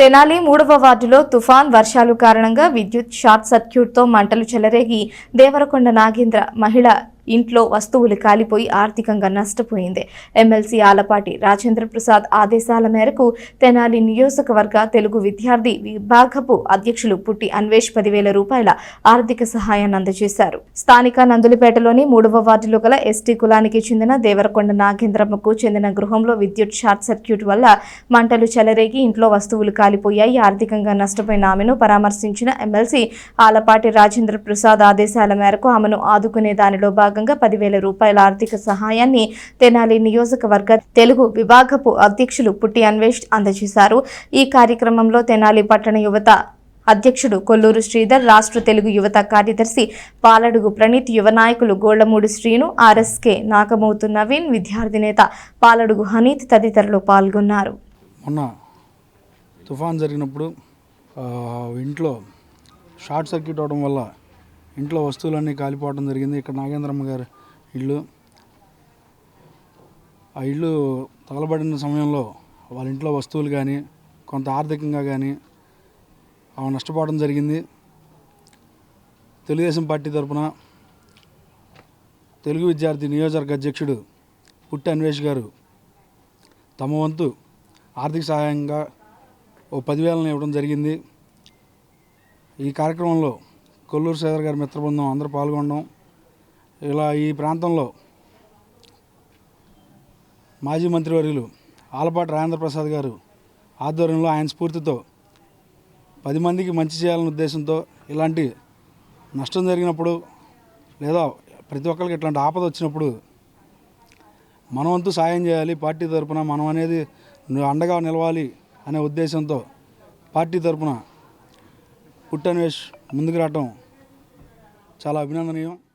తెనాలి మూడవ వార్డులో తుఫాన్ వర్షాలు కారణంగా విద్యుత్ షార్ట్ సర్క్యూట్తో మంటలు చెలరేగి దేవరకొండ నాగేంద్ర మహిళ ఇంట్లో వస్తువులు కాలిపోయి ఆర్థికంగా నష్టపోయింది. ఎమ్మెల్సీ ఆలపాటి రాజేంద్ర ప్రసాద్ ఆదేశాల మేరకు తెనాలి నియోజకవర్గ తెలుగు విద్యార్థి విభాగపు అధ్యక్షులు పుట్టి అన్వేష్ పదివేల రూపాయల ఆర్థిక సహాయాన్ని అందజేశారు. స్థానిక నందులపేటలోని మూడవ వార్డులో గల ఎస్టీ కులానికి చెందిన దేవరకొండ నాగేంద్రమ్మకు చెందిన గృహంలో విద్యుత్ షార్ట్ సర్క్యూట్ వల్ల మంటలు చెలరేగి ఇంట్లో వస్తువులు కాలిపోయాయి. ఆర్థికంగా నష్టపోయిన ఆమెను పరామర్శించిన ఎమ్మెల్సీ ఆలపాటి రాజేంద్ర ప్రసాద్ ఆదేశాల మేరకు ఆమెను ఆదుకునే దానిలో భాగంగా పదివేల రూపాయల ఆర్థిక సహాయాన్ని తెనాలి నియోజకవర్గ తెలుగు విభాగపు అధ్యక్షులు పుట్టి అన్వేష్ అందజేశారు. ఈ కార్యక్రమంలో తెనాలి పట్టణ యువత అధ్యక్షుడు కొల్లూరు శ్రీధర్ రాష్ట్ర తెలుగు యువత కార్యదర్శి పాలడుగు ప్రణీత్ యువ నాయకులు గోళ్ళమూడి శ్రీను ఆర్ఎస్కే నాగమౌతు నవీన్ విద్యార్థి నేత పాలడుగు హనీత్ తదితరులు పాల్గొన్నారు. మొన్న తుఫాన్ జరిగినప్పుడు ఇంట్లో షార్ట్ సర్క్యూట్ అవడం వల్ల ఇంట్లో వస్తువులన్నీ కాలిపోవడం జరిగింది. ఇక్కడ నాగేంద్రమ్మ గారి ఇల్లు. ఆ ఇల్లు తగలబడిన సమయంలో వాళ్ళ ఇంట్లో వస్తువులు కానీ కొంత ఆర్థికంగా కానీ ఆమె నష్టపోవడం జరిగింది. తెలుగుదేశం పార్టీ తరఫున తెలుగు విద్యార్థి నియోజకవర్గ అధ్యక్షుడు పుట్టి అన్వేష్ గారు తమ వంతు ఆర్థిక సహాయంగా ఓ పదివేలను ఇవ్వడం జరిగింది. ఈ కార్యక్రమంలో కొల్లూరు శ్రీధర్ గారి మిత్రబృందం అందరూ పాల్గొనడం. ఇలా ఈ ప్రాంతంలో మాజీ మంత్రివర్యులు ఆలపాటి రాజేంద్ర ప్రసాద్ గారు ఆధ్వర్యంలో ఆయన స్ఫూర్తితో పది మందికి మంచి చేయాలనే ఉద్దేశంతో ఇలాంటి నష్టం జరిగినప్పుడు లేదా ప్రతి ఒక్కరికి ఇట్లాంటి ఆపద వచ్చినప్పుడు మనవంతు సాయం చేయాలి పార్టీ తరపున మనం అనేది అండగా నిలవాలి అనే ఉద్దేశంతో పార్టీ తరపున పుట్టన్వేష్ ముందుకు రావటం చాలా అభినందనీయం.